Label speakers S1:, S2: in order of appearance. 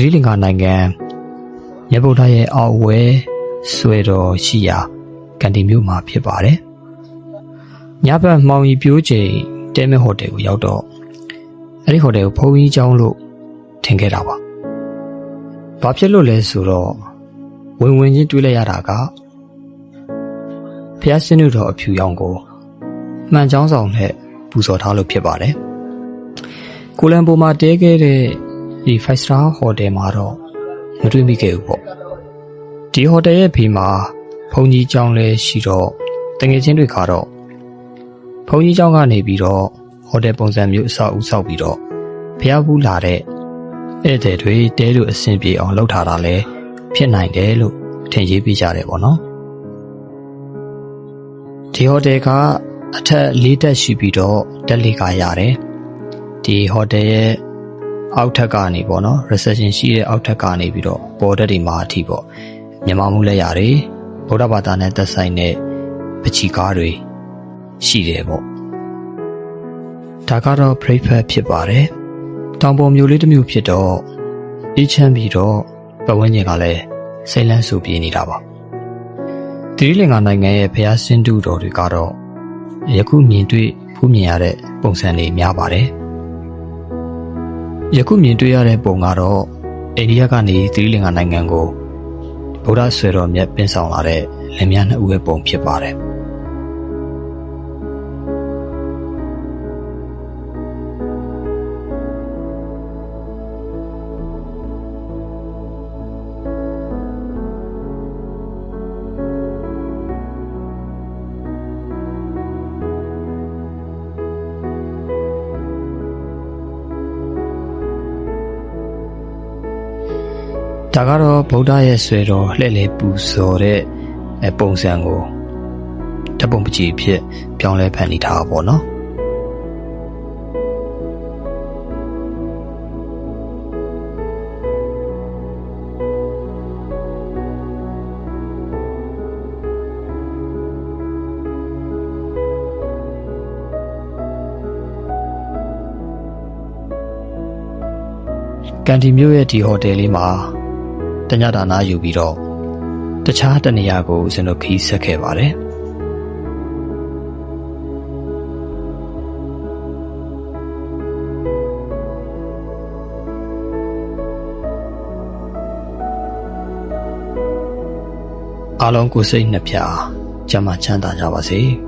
S1: သီရိလင်္ကာနိုင်ငံမြတ်ဗုဒ္ဓရဲ့အောက်ဝဲဆွေတော်ရှိရာကန်တီမြို့မှာဖြစ်ပါတယ်။ညဘက်မှောင်ရီပြိုးချိန်တဲမဲဟိုတယ်ကိုရောက်တော့အဲ့ဒီဟိုတယ်ကိုဘုန်းကြီးကျောင်းလို့ထင်ခဲ့တာပါ။ဘာဖြစ်လို့လဲဆိုတော့ဝင်ဝင်ချင်းတွေးလိုက်ရတာကဖျားစင်းတို့တော်အဖြူရောင်ကိုမှန်ချောင်းဆောင်နဲ့ပူဇော်ထားလို့ဖြစ်ပါတယ်။ကိုလံဘိုမှာတဲခဲ့တဲ့ ဒီ five star hotel မှာတော့မတွေ့မိခဲ့ဘူးပေါ့။ဒီဟိုတယ်ရဲ့ဘေးမှာဘုံကြီးကျောင်းလည်းရှိတော့တငယ်ချင်းတွေကတော့ဘုံကြီးကျောင်းကနေပြီးတော့ဟိုတယ်ပုံစံမျိုးအဆောက်အဦဆောက်ပြီးတော့ဖျားဘူးလာတဲ့ဧည့်သည်တွေတဲလို့အဆင်ပြေအောင်လုပ်ထားတာလည်းဖြစ်နိုင်တယ်လို့ထင်ရေးပြကြတယ်ပေါ့နော်။ဒီဟိုတယ်ကအထက်၄တက်ရှိပြီးတော့တက်လေးကရတယ်။ဒီဟိုတယ်ရဲ့ အောက်ထပ်ကနေပေါ့နော် reception ရှိတဲ့အောက်ထပ်ကနေပြီးတော့ပေါ်တက်တွေမှာအထိပေါ့မြန်မာမှုလက်ရာတွေဗုဒ္ဓဘာသာနဲ့သက်ဆိုင်တဲ့ပချီကားတွေရှိတယ်ပေါ့ဒါကတော့ breakfast ဖြစ်ပါတယ်တောင်ပေါ်မြို့လေးတစ်မြို့ဖြစ်တော့အေးချမ်းပြီးတော့ပတ်ဝန်းကျင်ကလည်းစိတ်လန်းဆူပြေးနေတာပါတိရိလင်္ကာနိုင်ငံရဲ့ဘုရားစင်တုတော်တွေကတော့ယခုမြင်တွေ့ဖူးမြင်ရတဲ့ပုံစံတွေများပါတယ် ယခုမြင်တွေ့ရတဲ့ပုံကတော့အိန္ဒိယကနေသီရိလင်္ကာနိုင်ငံကိုဗုဒ္ဓဆွေတော်မြတ်ပင်ဆောင်လာတဲ့လင်မြနှစ်ဦးရဲ့ပုံဖြစ်ပါတယ်။ ဒါကတော့ဗုဒ္ဓရဲ့ဆွေတော်လှည့်လေပူဇော်တဲ့အဲပုံစံကိုဓာတ်ပုံပကြီးဖြစ်ပြောင်းလဲဖန်တီးထားတာပေါ့နော်ကန်တီမျိုးရဲ့ဒီဟိုတယ်လေးမှာ တညတာနာယူပြီးတော့တခြားတနေရာကိုကျွန်တော်ခီးဆက်ခဲ့ပါတယ်အားလုံးကိုယ်စိတ်နှစ်ဖြာကျမ်းမာချမ်းသာကြပါစေ။